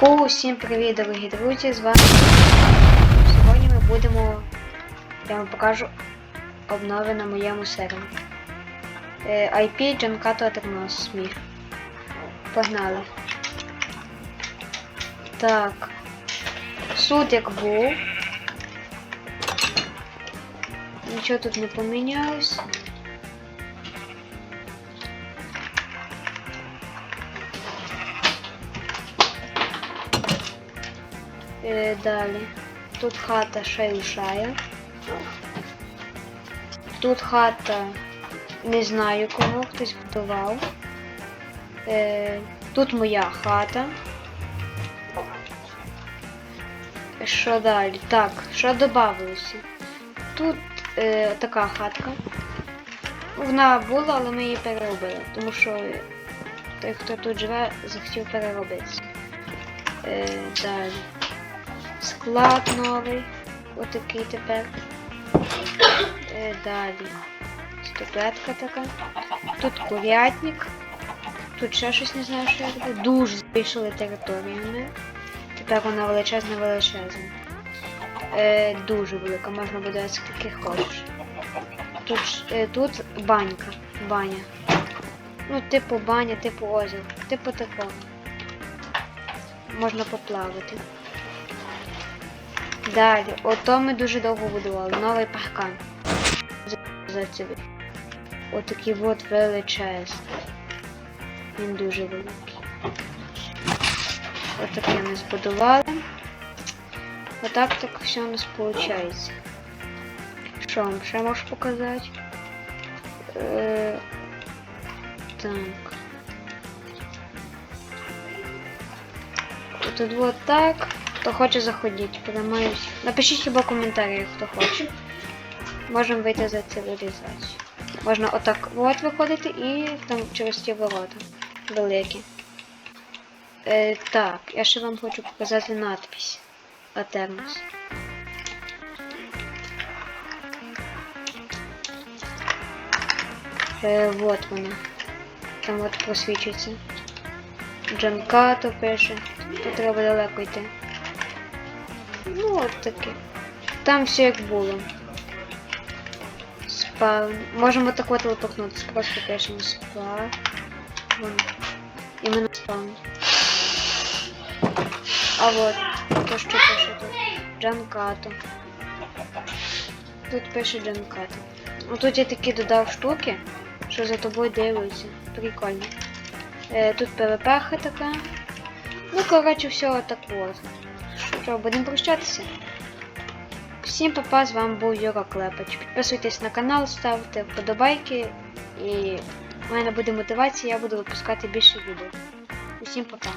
Усім привіт, дорогі друзі! З вами сьогодні ми будемо. Я вам покажу обнови на моєму сервері. IP Giancato 13 міг. Погнали. Так. Суд як був. Нічого тут не помінялось. Е, далі. Тут хата шайушая. Тут хата не знаю кого, хтось будував. Е, тут моя хата. Що далі? Так, що додавалося? Тут е, така хатка. Вона була, але ми її переробили, тому що той, хто тут живе, захотів переробитися. Е, далі. Склад новий. Отакий тепер. Е, далі. Ступетка така. Тут курятник. Тут ще щось не знаю, що я роблю. Дуже збільшили територіями. Тепер вона величезна величезна. Е, дуже велика, можна буде скільки хочеш. Тут, е, тут банька. Баня. Ну, типу баня, типу озеро. Типу такого. Можна поплавати. Далі, ото ми дуже довго будували. Новий паркан. За- це. Отакий от величезний. Він дуже великий. Отакий ми збудували. Отак так все у нас виходить. Що вам ще можу показати? Е, так. Тут вот так. Хто хоче заходіть, приймаюсь. Напишіть хіба коментарі, хто хоче. Можемо вийти за цивілізацію. Можна отак от виходити і там через ті ворота великі. Е, так, я ще вам хочу показати надпись Атернус. Е, вот вона. Там от просвічується. Джанкато пише. Тут треба далеко йти. Ну, от таке. Там все як було. Спа. Можемо так от телепортнутися. Просто пишемо спа. Вон. Іменно спаун. А вот. То що пише тут. Джанкато. Тут пише Джанкато. Ну тут я такі додав штуки, що за тобою дивляться. Прикольно. Е, тут ПВП така. Ну, коротше, все так от. Що, будемо прощатися? Всім папа, з вами був Юра Клепач. Підписуйтесь на канал, ставте вподобайки і в мене буде мотивація, я буду випускати більше відео. Усім папа.